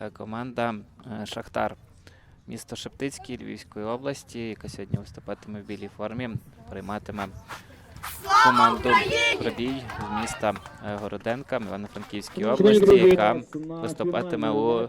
е, команда е, Шахтар. Місто Шептицький Львівської області, яка сьогодні виступатиме в білій формі, прийматиме команду пробій з міста е, Городенка Івано-Франківській області, яка виступатиме у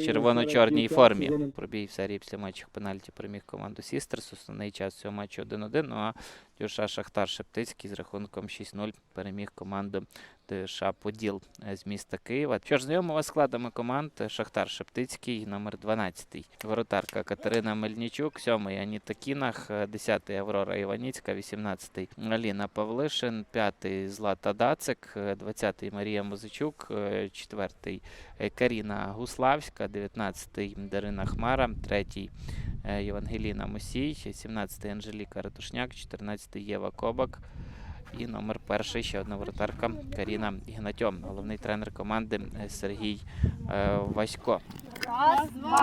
червоно-чорній формі. Пробій в серії після матчів пенальті переміг команду Сістерс. Основний час цього матчу 1-1. Ну а Дюша Шахтар Шептицький з рахунком 6-0 переміг команду ДШ Поділ е, з міста Києва. Що ж, знайомимо вас складами команд Шахтар Шептицький, номер 12. Воротарка Катерина Мельничук, 7 Аніта Кінах, 10 Аврора Іваніцька, 18 Аліна Павлишин, 5 Злата Дацик, 20 Марія Музичук, 4 Каріна Гуславська, 19 Дарина Хмара, 3 Євангеліна Мусій, 17 Анжеліка Ратушняк, 14 Єва Кобак. І номер перший ще одна воротарка Каріна Ігнатьом. Головний тренер команди е, Сергій е, Васько.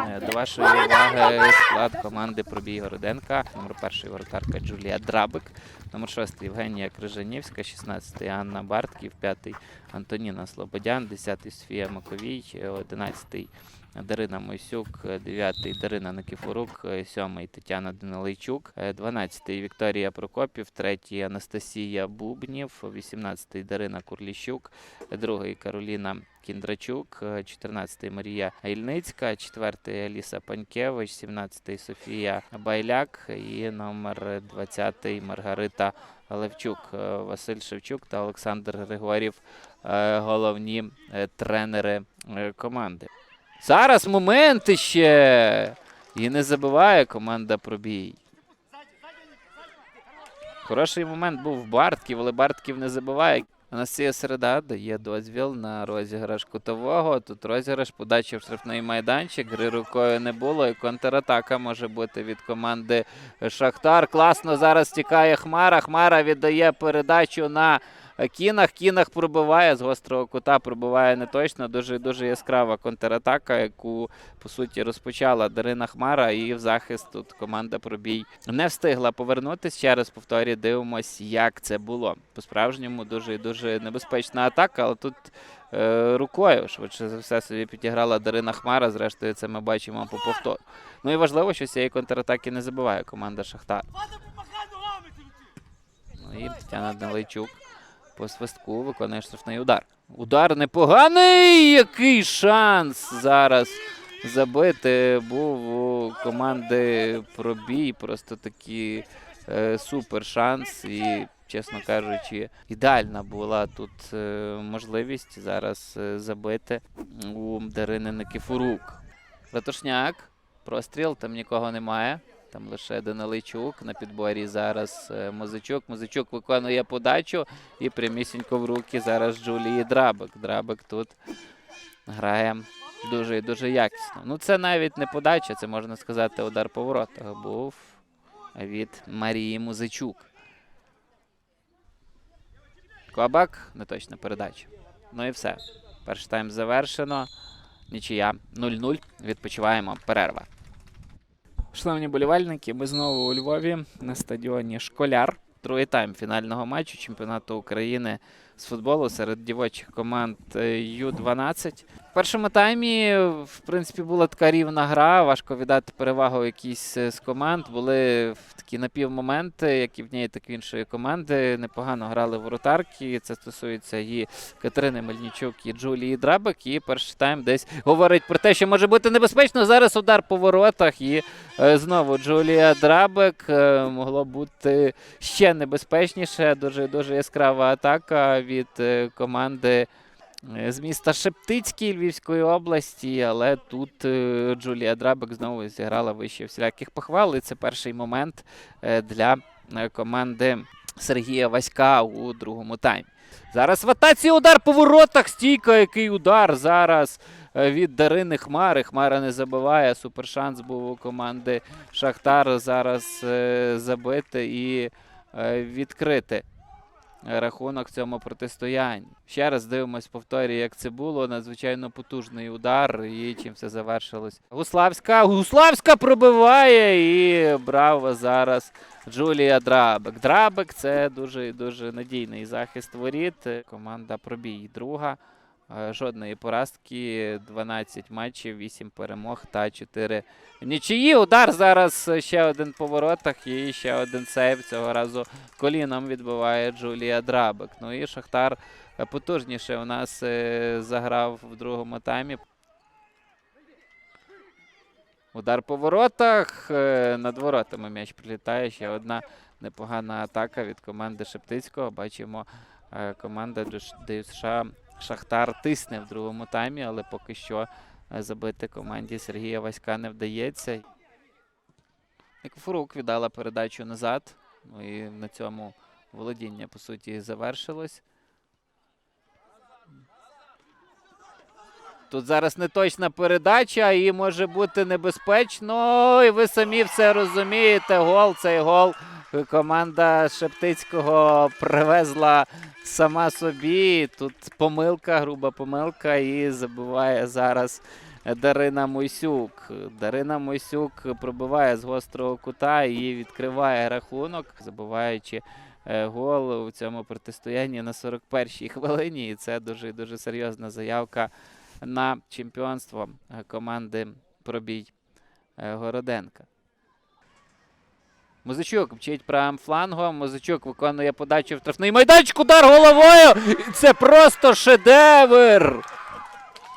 Е, До вашої уваги склад команди Пробій Городенка. Номер перший воротарка Джулія Драбик, номер шостий Євгенія Крижанівська, 16 Анна Бартків, 5 Антоніна Слободян, 10 Софія Маковій, 11 Дарина Мойсюк, 9 Дарина Никифорук, 7 Тетяна Данилейчук, 12 Вікторія Прокопів, 3 Анастасія Бубнів, 18 Дарина Курліщук, 2 Кароліна Кіндрачук, 14 Марія Ільницька, 4 Аліса Панькевич, 17 Софія Байляк і номер 20 Маргарита Левчук, Е, Василь Шевчук та Олександр Григорів е, головні е, тренери е, команди. Зараз момент ще. І не забиває команда пробій. Хороший момент був в Бартків, але Бартків не забиває. Анастасія Середа дає дозвіл на розіграш кутового. Тут розіграш, подача в штрафний майданчик. Гри рукою не було. І контратака може бути від команди Шахтар. Класно зараз тікає Хмара. Хмара віддає передачу на Кінах. Кінах пробиває з гострого кута, пробиває не точно. Дуже дуже яскрава контратака, яку по суті розпочала Дарина Хмара. І в захист тут команда пробій не встигла повернутися. Ще раз повторюю, дивимось, як це було. По-справжньому дуже дуже небезпечна атака, але тут е, рукою швидше за все собі підіграла Дарина Хмара. Зрештою, це ми бачимо по повтору. Ну і важливо, що цієї контратаки не забиває команда Шахтар. Ну і Тетяна Данилейчук по свистку виконує штрафний удар. Удар непоганий! Який шанс зараз забити був у команди пробій. Просто такий е, супер шанс. І, чесно кажучи, ідеальна була тут е, можливість зараз е, забити у Дарини Никифорук. Ратушняк, простріл, там нікого немає. Там лише Даниличук на підборі зараз е, Музичук. Музичук виконує подачу і прямісінько в руки зараз Джулії Драбик. Драбик тут грає дуже і дуже якісно. Ну, це навіть не подача, це можна сказати, удар по був від Марії Музичук. Кобак, неточна передача. Ну і все. Перший тайм завершено. Нічия 0-0. Відпочиваємо. Перерва. Шановні болівальники, ми знову у Львові на стадіоні Школяр. Другий тайм фінального матчу чемпіонату України з футболу серед дівочих команд е, Ю-12. В першому таймі, в принципі, була така рівна гра. Важко віддати перевагу якійсь е, з команд. Були такі напівмоменти, як і в неї, так і в іншої команди. Непогано грали воротарки. Це стосується і Катерини Мельничук, і Джулії Драбик. І перший тайм десь говорить про те, що може бути небезпечно. Зараз удар по воротах. І е, знову Джулія Драбик е, могло бути ще небезпечніше. Дуже дуже яскрава атака від е, команди е, з міста Шептицький Львівської області. Але тут е, Джулія Драбик знову зіграла вище всіляких похвал. І це перший момент для команди Сергія Васька у другому таймі. Зараз в атаці удар по воротах. Стійка, який удар зараз від Дарини Хмари. Хмара не забиває. Супершанс був у команди Шахтар зараз забити і відкрити рахунок в цьому протистоянні. Ще раз дивимось, повторюю, як це було. Надзвичайно потужний удар і чим все завершилось. Гуславська. Гуславська пробиває і браво зараз Джулія Драбек. Драбек це дуже дуже надійний захист воріт. Команда пробій друга. Е, Жодної поразки, 12 матчів, 8 перемог та 4 нічиї. Удар зараз е, ще один по воротах і ще один сейв. Цього разу коліном відбиває Джулія Драбек. Ну і Шахтар е, потужніше у нас заграв в другому таймі. Удар по воротах. Над воротами м'яч прилітає. Ще одна непогана атака від команди Шептицького. Бачимо, команда ДЮСШ Шахтар тисне в другому таймі, але поки що е, забити команді Сергія Васька не вдається. Никофорук віддала передачу назад. Ну і на цьому володіння, по суті, завершилось. Тут зараз неточна передача і може бути небезпечно. І ви самі все розумієте. Гол, цей гол. Команда Шептицького привезла сама собі. Тут помилка, груба помилка, і забиває зараз Дарина Мойсюк. Дарина Мойсюк пробиває з гострого кута і відкриває рахунок, забиваючи е, гол у цьому протистоянні на 41-й хвилині. І це дуже дуже серйозна заявка на чемпіонство команди Пробій Городенка. Музичук вчить правим флангом. Музичук виконує подачу в штрафний майданчик. Удар головою. Це просто шедевр.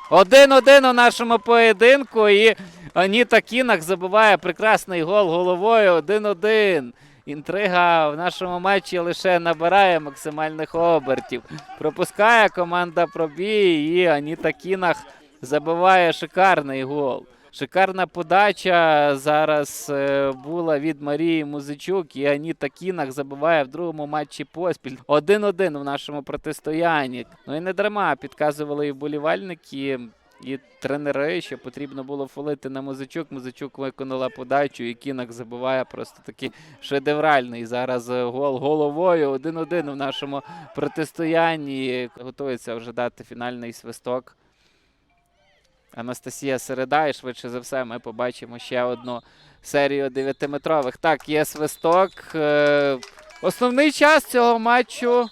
Один-один у нашому поєдинку. І Аніта Кінах забиває прекрасний гол головою. Один-один. Інтрига в нашому матчі лише набирає максимальних обертів. Пропускає команда пробій, і Аніта Кінах забиває шикарний гол. Шикарна подача зараз е, була від Марії Музичук, і Аніта Кінах забиває в другому матчі поспіль. 1-1 в нашому протистоянні. Ну і не дарма підказували і вболівальники. І тренери, що потрібно було фолити на Музичук. Музичук виконала подачу, і Кінак забиває просто такий шедевральний зараз гол головою. 1-1 в нашому протистоянні. Готується вже дати фінальний свисток. Анастасія Середа, і швидше за все, ми побачимо ще одну серію дев'ятиметрових. Так, є свисток. Е, Основний час цього матчу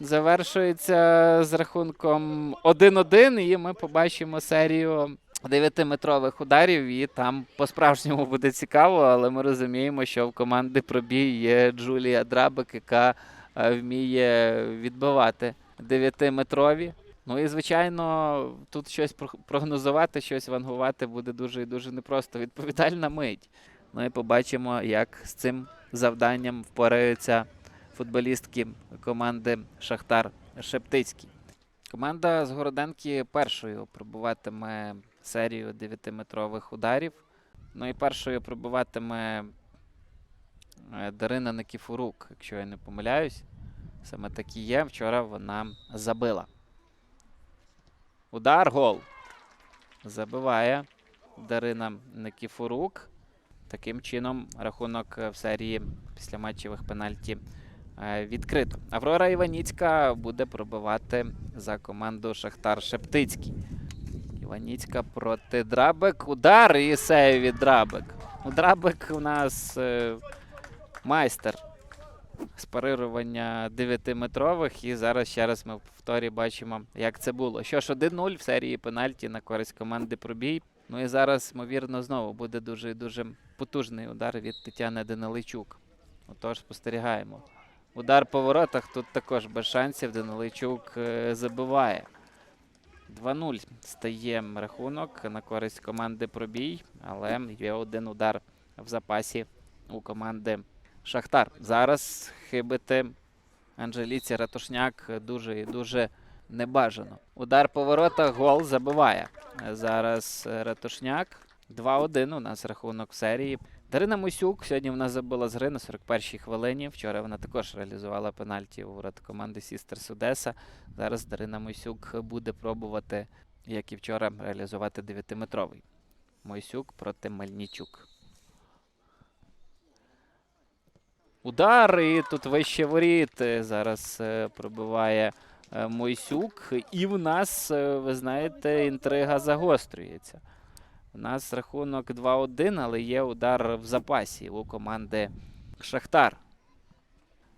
завершується з рахунком 1-1, і ми побачимо серію дев'ятиметрових ударів. І там по-справжньому буде цікаво, але ми розуміємо, що в команди пробій є Джулія Драбик, яка е, вміє відбивати дев'ятиметрові. Ну і звичайно, тут щось про- прогнозувати, щось вангувати буде дуже і дуже непросто. Відповідальна мить. Ну і побачимо, як з цим завданням впораються футболістки команди Шахтар Шептицький. Команда з Городенки першою пробуватиме серію 9-метрових ударів. Ну і першою пробуватиме е, Дарина Никіфорук, якщо я не помиляюсь. Саме так і є. Вчора вона забила. Удар, гол. Забиває Дарина Никіфорук. Таким чином, рахунок в серії після матчевих пенальті е, відкрито. Аврора Іваніцька буде пробивати за команду Шахтар Шептицький. Іваніцька проти Драбек. Удар і сейв від Драбек. Ну, Драбек у нас е, майстер з парирування 9-метрових. І зараз ще раз ми в повторі бачимо, як це було. Що ж, 1-0 в серії пенальті на користь команди пробій. Ну і зараз, ймовірно, знову буде дуже дуже потужний удар від Тетяни Дениличук. Отож, спостерігаємо. Удар по воротах тут також без шансів. Дениличук е, забиває. 2-0 стає рахунок на користь команди пробій, але є один удар в запасі у команди Шахтар. Зараз хибити Анжеліці Ратушняк дуже і дуже небажано. Удар по воротах, гол забиває. Зараз Ратушняк. 2-1 у нас рахунок в серії. Дарина Мусюк сьогодні в нас забила з гри на 41-й хвилині. Вчора вона також реалізувала пенальті у ворот команди Сістерс Одеса. Зараз Дарина Мойсюк буде пробувати, як і вчора, реалізувати 9-метровий. Мойсюк проти Мельничук. удар. І тут вище воріт. Е, зараз е, пробиває е, Мойсюк. І в нас, ви знаєте, інтрига загострюється. У нас рахунок 2-1, але є удар в запасі у команди Шахтар.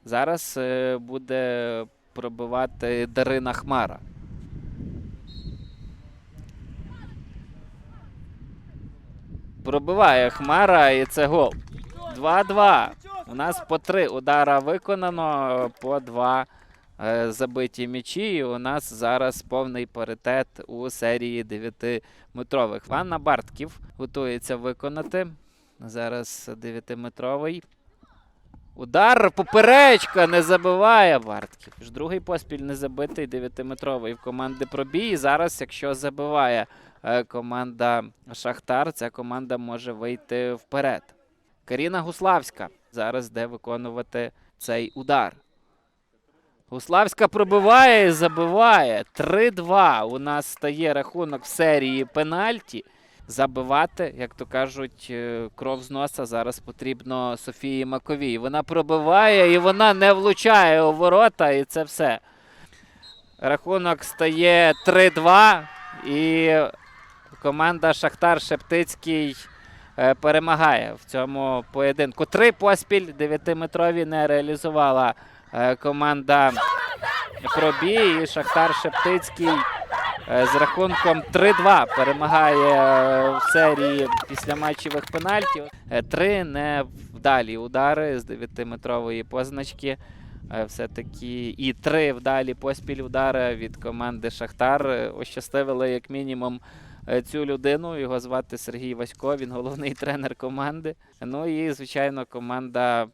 Зараз буде пробивати Дарина Хмара. Пробиває Хмара і це гол. 2-2. У нас по три удара виконано, по два е, забиті м'ячі. І у нас зараз повний паритет у серії 9-метрових. Ванна Бартків готується виконати. Зараз 9-метровий. Удар, поперечка, не забиває Бартків. Другий поспіль не забитий 9-метровий в команди пробій. Зараз, якщо забиває е, команда Шахтар, ця команда може вийти вперед. Каріна Гуславська зараз де виконувати цей удар. Гуславська пробиває і забиває. 3-2. У нас стає рахунок в серії пенальті. Забивати, як то кажуть, е, кров з носа зараз потрібно Софії Маковій. Вона пробиває і вона не влучає у ворота, і це все. Рахунок стає 3-2. І команда Шахтар Шептицький перемагає в цьому поєдинку. Три поспіль 9-метрові не реалізувала е, команда Пробій. І Шахтар Шептицький е, з рахунком 3-2 перемагає е, в серії після матчевих пенальтів. Е, Три невдалі удари з 9-метрової позначки. Е, Все-таки і три вдалі поспіль удари від команди Шахтар е, ощастивили як мінімум е, цю людину. Його звати Сергій Васько, він головний тренер команди. Ну і, звичайно, команда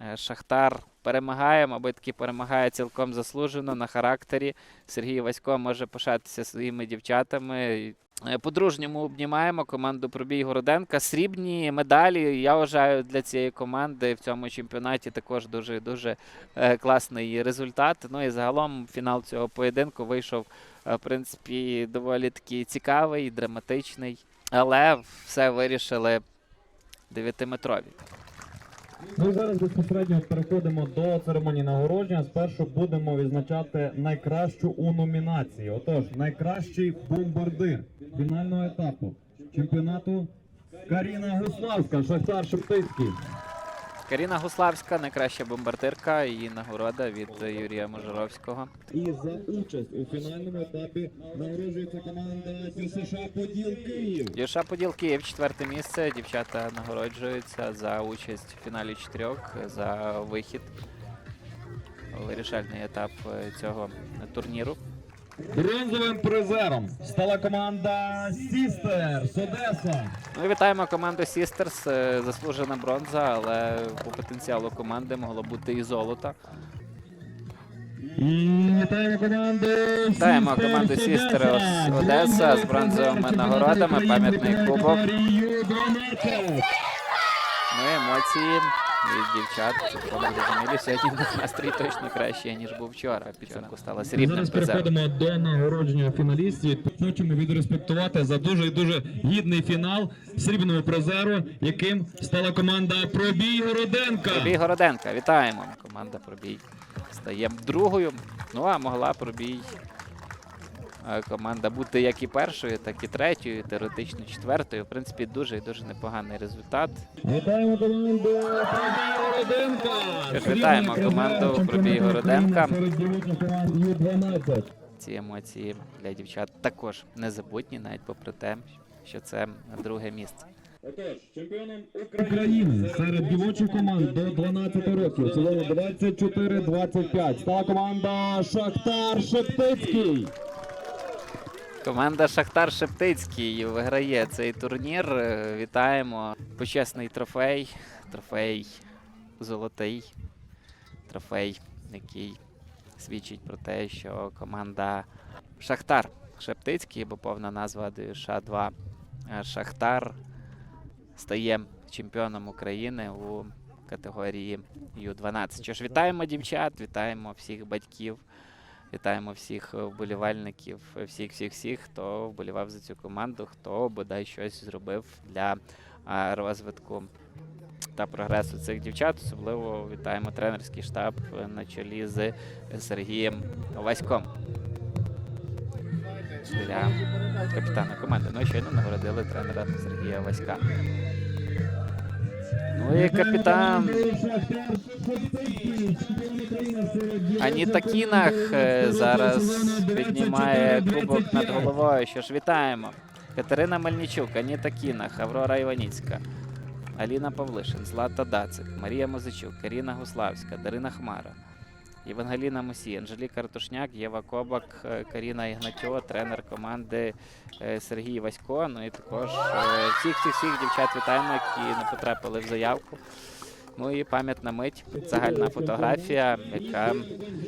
е, Шахтар перемагає, мабуть, таки перемагає цілком заслужено на характері. Сергій Васько може пишатися своїми дівчатами. Е, По-дружньому обнімаємо команду Пробій Городенка. Срібні медалі, я вважаю, для цієї команди в цьому чемпіонаті також дуже дуже е, класний результат. Ну і загалом фінал цього поєдинку вийшов, е, в принципі, доволі такий цікавий, драматичний. Але все вирішили дев'ятиметрові. Ми зараз безпосередньо переходимо до церемонії нагородження. Спершу будемо відзначати найкращу у номінації. Отож, найкращий бомбардир фінального етапу чемпіонату Каріна Гуславська, Шахтар Шептицький. Каріна Гуславська, найкраща бомбардирка, її нагорода від Юрія Можоровського. І за участь у фінальному етапі нагороджується команда ДЮСШ Поділ Київ. Дівша Поділ Київ, четверте місце. Дівчата нагороджуються за участь в фіналі чотирьох, за вихід вирішальний етап е, цього турніру. Бронзовим призером стала команда Сістер з Одеса. І вітаємо команду Sisters. е, Заслужена бронза, але по потенціалу команди могло бути і золото. І вітаємо команду Вітаємо команду Одеса з бронзовими нагородами, пам'ятний кубок. Ну емоції від дівчат. Цілком зрозумілі. Сьогодні настрій точно кращий, ніж був вчора. Підсумку стала срібним Зараз переходимо до нагородження фіналістів. Хочемо відреспектувати за дуже і дуже гідний фінал срібному призеру, яким стала команда Пробій Городенка. Пробій Городенка, вітаємо. Команда Пробій стає другою. Ну а могла Пробій команда бути як і першою, так і третьою, теоретично четвертою. В принципі, дуже і дуже непоганий результат. Вітаємо команду Пробій Городенка. Вітаємо команду Пробій Городенка. України Серед дівочих команд Ю-12. Ці емоції для дівчат також незабутні, навіть попри те, що це друге місце. Отож, чемпіоном України серед дівочих команд до 12 років, сезону 24-25, стала команда Шахтар Шептицький. Команда Шахтар Шептицький виграє цей турнір. Е, Вітаємо. Почесний трофей. Трофей золотий. Трофей, який свідчить про те, що команда Шахтар Шептицький, бо повна назва ДЮШ 2 Шахтар стає чемпіоном України у категорії Ю-12. Що ж, вітаємо дівчат, вітаємо всіх батьків. Вітаємо всіх е, вболівальників, е, всіх, всіх, всіх, хто вболівав за цю команду, хто бодай щось зробив для розвитку та прогресу цих дівчат. Особливо вітаємо тренерський штаб е, на чолі з Сергієм Васьком. Для капітана команди. Ну щойно нагородили тренера Сергія Васька. Ну і капітан Аніта Кінах е, зараз піднімає кубок над головою. Що ж, вітаємо. Катерина Мельничук, Аніта Кінах, Аврора Іваніцька, Аліна Павлишин, Злата Дацик, Марія Мозичук, Каріна Гуславська, Дарина Хмара, Євангеліна Мусій, Анжеліка Артушняк, Єва Кобак, е, Каріна Ігнатьо, тренер команди е, Сергій Васько. Ну і також е, всіх всіх всіх дівчат вітаємо, які не потрапили в заявку. Ну і пам'ятна мить, загальна фотографія, яка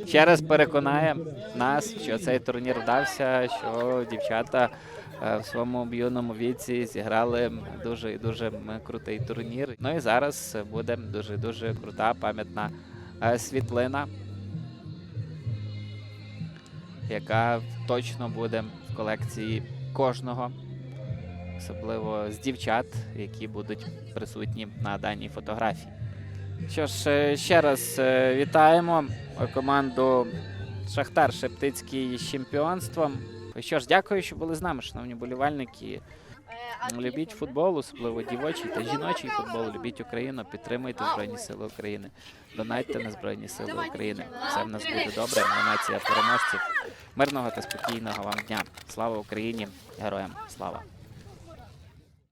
ще раз переконає нас, що цей турнір вдався, що дівчата в своєму юному віці зіграли дуже і дуже крутий турнір. Ну і зараз буде дуже дуже крута пам'ятна світлина, яка точно буде в колекції кожного, особливо з дівчат, які будуть присутні на даній фотографії. Що ж, е, ще раз е, вітаємо команду Шахтар Шептицький з чемпіонством. Що ж, дякую, що були з нами, шановні болівальники. Любіть футбол, особливо дівочий та жіночий футбол. Любіть Україну, підтримуйте Збройні Сили України, донайте на Збройні Сили України. Все в нас буде добре. Нація переможців. Мирного та спокійного вам дня. Слава Україні! Героям слава!